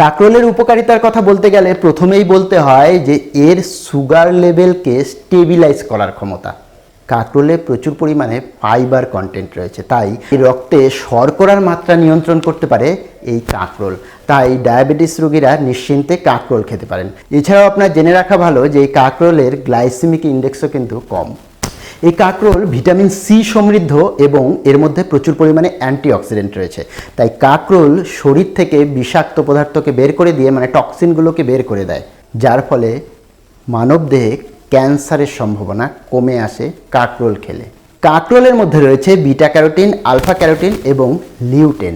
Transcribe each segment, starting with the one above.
কাকরোলের উপকারিতার কথা বলতে গেলে প্রথমেই বলতে হয় যে এর সুগার লেভেলকে স্টেবিলাইজ করার ক্ষমতা। কাকরোলে প্রচুর পরিমাণে ফাইবার কন্টেন্ট রয়েছে, তাই রক্তে শর্করার মাত্রা নিয়ন্ত্রণ করতে পারে এই কাকরোল। তাই ডায়াবেটিস রোগীরা নিশ্চিন্তে কাকরোল খেতে পারেন। এছাড়াও আপনার জেনে রাখা ভালো যে এই কাকরোলের গ্লাইসেমিক ইন্ডেক্সও কিন্তু কম। এই কাকরোল ভিটামিন সি সমৃদ্ধ এবং এর মধ্যে প্রচুর পরিমাণে অ্যান্টিঅক্সিডেন্ট রয়েছে। তাই কাকরোল শরীর থেকে বিষাক্ত পদার্থকে বের করে দিয়ে মানে টক্সিনগুলোকে বের করে দেয়। যার ফলে মানবদেহে ক্যান্সারের সম্ভাবনা কমে আসে কাঁকরোল খেলে। কাকরোলের মধ্যে রয়েছে বিটা ক্যারোটিন আলফা ক্যারোটিন এবং লিউটেন,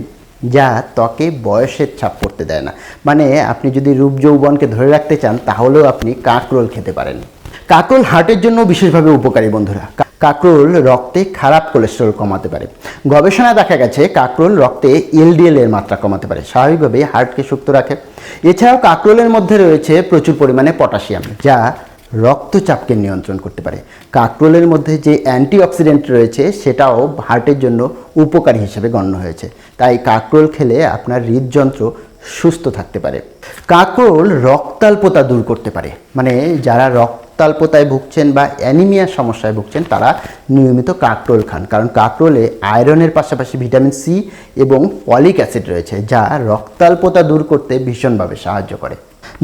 যা ত্বকে বয়সের ছাপ পড়তে দেয় না। মানে আপনি যদি রূপ যৌবনকে ধরে রাখতে চান, তাহলেও আপনি কাঁকরোল খেতে পারেন। কাকরোল হার্টের জন্য বিশেষভাবে উপকারী বন্ধুরা। কাকরোল রক্তে খারাপ কোলেস্টেরল কমাতে পারে। গবেষণায় দেখা গেছে, কাকরোল রক্তে এলডিএল এর মাত্রা কমাতে পারে স্বাভাবিকভাবে হার্টকে সুস্থ রাখে। এছাড়াও কাকরোলের মধ্যে রয়েছে প্রচুর পরিমাণে পটাশিয়াম, যা রক্তচাপকে নিয়ন্ত্রণ করতে পারে। কাকরোলের মধ্যে যে অ্যান্টিঅক্সিডেন্ট রয়েছে, সেটাও হার্টের জন্য উপকারী হিসেবে গণ্য হয়েছে। তাই কাকরোল খেলে আপনার হৃদযন্ত্র সুস্থ থাকতে পারে। কাকরোল রক্তাল্পতা দূর করতে পারে মানে যারা রক্তাল্পতায় ভুগছেন বা অ্যানিমিয়ার সমস্যায় ভুগছেন, তারা নিয়মিত কাকরোল খান। কারণ কাকরোলে আয়রনের পাশাপাশি ভিটামিন সি এবং পলিক অ্যাসিড রয়েছে, যা রক্তাল্পতা দূর করতে ভীষণভাবে সাহায্য করে।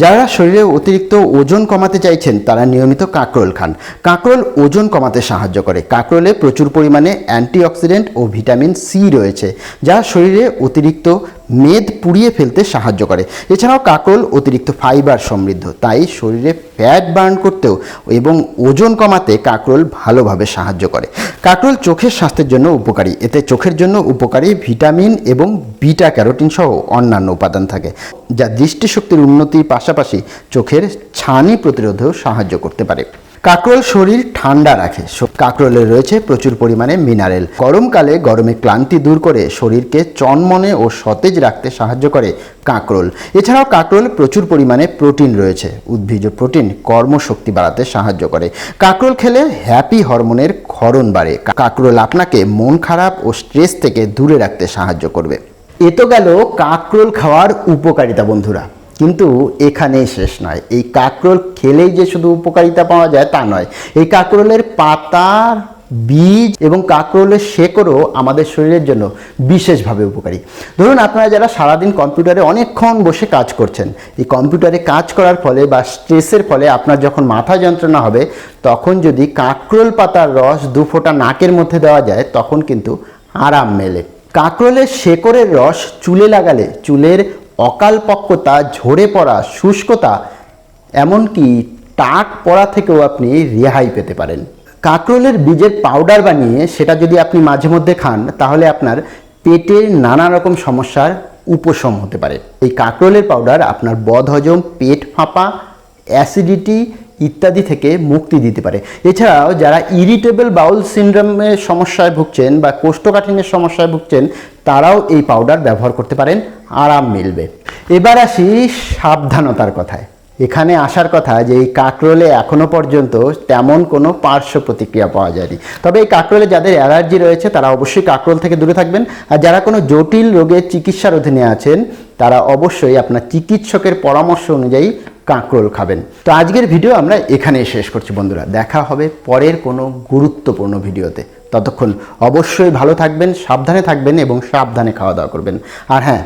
যারা শরীরে অতিরিক্ত ওজন কমাতে চাইছেন, তারা নিয়মিত কাঁকরোল খান। কাঁকরোল ওজন কমাতে সাহায্য করে। কাঁকরোলে প্রচুর পরিমাণে অ্যান্টিঅক্সিডেন্ট ও ভিটামিন সি রয়েছে, যা শরীরে অতিরিক্ত মেদ পুড়িয়ে ফেলতে সাহায্য করে। এছাড়াও কাকরোল অতিরিক্ত ফাইবার সমৃদ্ধ, তাই শরীরে ফ্যাট বার্ন করতেও এবং ওজন কমাতে কাকরোল ভালোভাবে সাহায্য করে। কাকরোল চোখের স্বাস্থ্যের জন্য উপকারী, এতে চোখের জন্য উপকারী ভিটামিন এবং বিটা ক্যারোটিন সহ অন্যান্য উপাদান থাকে, যা দৃষ্টিশক্তির উন্নতির পাশাপাশি চোখের ছানি প্রতিরোধেও সাহায্য করতে পারে। কাকরোল শরীর ঠান্ডা রাখে। কাকরোলে রয়েছে প্রচুর পরিমাণে মিনারেল। গরমকালে গরমে ক্লান্তি দূর করে শরীরকে চনমনে ও সতেজ রাখতে সাহায্য করে কাঁকরোল। এছাড়াও কাঁকরোল প্রচুর পরিমাণে প্রোটিন রয়েছে। উদ্ভিজ প্রোটিন কর্মশক্তি বাড়াতে সাহায্য করে। কাঁকরোল খেলে হ্যাপি হরমোনের ক্ষরণ বাড়ে। কাঁকরোল আপনাকে মন খারাপ ও স্ট্রেস থেকে দূরে রাখতে সাহায্য করবে। এ তো গেল কাঁকরোল খাওয়ার উপকারিতা বন্ধুরা। কিন্তু এখানেই শেষ নয়। এই কাকরোল খেলেই যে শুধু উপকারিতা পাওয়া যায় তা নয়। এই কাকরোলের পাতার বীজ এবং কাকরোলের শেকড়ও আমাদের শরীরের জন্য বিশেষভাবে উপকারী। ধরুন আপনারা যারা সারাদিন কম্পিউটারে অনেকক্ষণ বসে কাজ করছেন, এই কম্পিউটারে কাজ করার ফলে বা স্ট্রেসের ফলে আপনার যখন মাথা যন্ত্রণা হবে, তখন যদি কাকরোল পাতার রস দু ফোঁটা নাকের মধ্যে দেওয়া যায়, তখন কিন্তু আরাম মেলে। কাকরোলের শেকড়ের রস চুলে লাগালে, চুলের অকালপক্কতা ঝরে পড়া, শুষ্কতা, এমনকি টাক পড়া থেকেও আপনি রেহাই পেতে পারেন। কাঁকরোলের বীজের পাউডার বানিয়ে সেটা যদি আপনি মাঝে মধ্যে খান, তাহলে আপনার পেটের নানা রকম সমস্যার উপশম হতে পারে। এই কাঁকরোলের পাউডার আপনার বদহজম, পেট ফাঁপা অ্যাসিডিটি ইত্যাদি থেকে মুক্তি দিতে পারে। এছাড়াও যারা ইরিটেবল বাউল সিন্ড্রোমের সমস্যায় ভুগছেন বা কোষ্ঠকাঠিন্যের সমস্যায় ভুগছেন তারাও এই পাউডার ব্যবহার করতে পারেন, আরাম মিলবে। এবার আসি সাবধানতার কথায়। এখানে আসার কথা যে এই কাকরোলে এখনও পর্যন্ত তেমন কোনো পার্শ্ব প্রতিক্রিয়া পাওয়া যায়নি। তবে এই কাকরোলে যাদের অ্যালার্জি রয়েছে, তারা অবশ্যই কাকরোল থেকে দূরে থাকবেন। আর যারা কোনো জটিল রোগের চিকিৎসার অধীনে আছেন, তারা অবশ্যই আপনার চিকিৎসকের পরামর্শ অনুযায়ী কাঁকরোল খাবেন। তো আজকের ভিডিও আমরা এখানেই শেষ করছি বন্ধুরা। দেখা হবে পরের কোনো গুরুত্বপূর্ণ ভিডিওতে। ততক্ষণ অবশ্যই ভালো থাকবেন, সাবধানে থাকবেন এবং সাবধানে খাওয়া দাওয়া করবেন। আর হ্যাঁ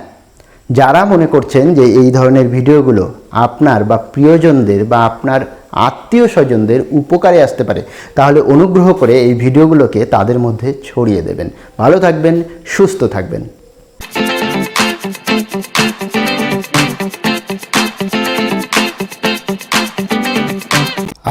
যারা মনে করছেন যে এই ধরনের ভিডিওগুলো আপনার বা প্রিয়জনদের বা আপনার আত্মীয় স্বজনদের উপকারে আসতে পারে, তাহলে অনুগ্রহ করে এই ভিডিওগুলোকে তাদের মধ্যে ছড়িয়ে দেবেন। ভালো থাকবেন, সুস্থ থাকবেন।